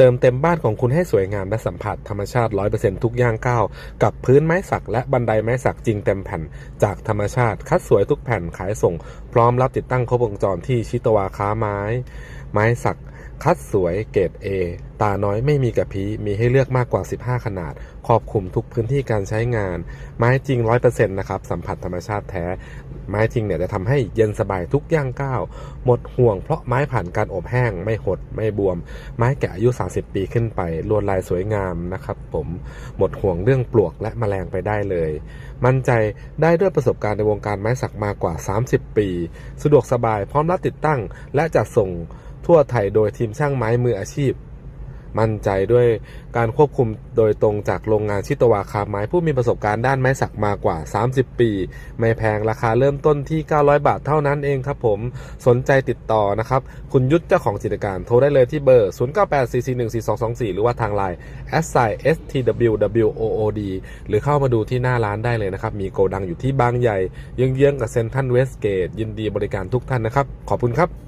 เติมเต็มบ้านของคุณให้สวยงามและสัมผัสธรรมชาติ 100%ทุกย่างก้าว กับพื้นไม้สักและบันไดไม้สักจริงเต็มแผ่น จากธรรมชาติ คัดสวยทุกแผ่นขายส่ง พร้อมรับติดตั้งครบวงจรที่ชิตวาค้าไม้ ไม้สัก คัดสวยเกรด A ตาน้อยไม่มีกระพี้มีให้เลือกมากกว่า 15 ขนาด ครอบคลุมทุกพื้นที่การใช้งาน ไม้จริง 100%นะครับ สัมผัสธรรมชาติแท้ ไม้จริงเนี่ยจะทำให้เย็นสบายทุกย่างก้าว หมดห่วงเพราะไม้ผ่านการอบแห้ง ไม่หด ไม่บวม ไม้แก่อายุ 30 ปีขึ้นไป ลวดลายสวยงามนะครับผมหมดห่วงเรื่องปลวกและแมลงไปได้เลย มั่นใจได้ด้วยประสบการณ์ในวงการไม้สักมากว่า 30 ปี สะดวกสบายพร้อมรับติดตั้ง และจัดส่งทั่วไทยโดยทีมช่างไม้มืออาชีพ มั่นใจด้วยการควบคุมโดยตรงจากโรงงานชิตวาคาไม้ผู้มีประสบการณ์ด้านไม้สักมากว่า 30 ปี ไม่แพงราคาเริ่มต้นที่ 900 บาทเท่านั้นเองครับผมสนใจติดต่อนะครับ คุณยุทธเจ้าของกิจการโทรได้เลยที่เบอร์ 0984414224 หรือว่าทางไลน์ s i s t w w o o d หรือเข้ามาดูที่หน้าร้านได้เลยนะครับ มีโกดังอยู่ที่บางใหญ่เยื้องๆกับเซ็นทรัลเวสเกตยินดีบริการทุกท่านนะครับ ขอบคุณครับ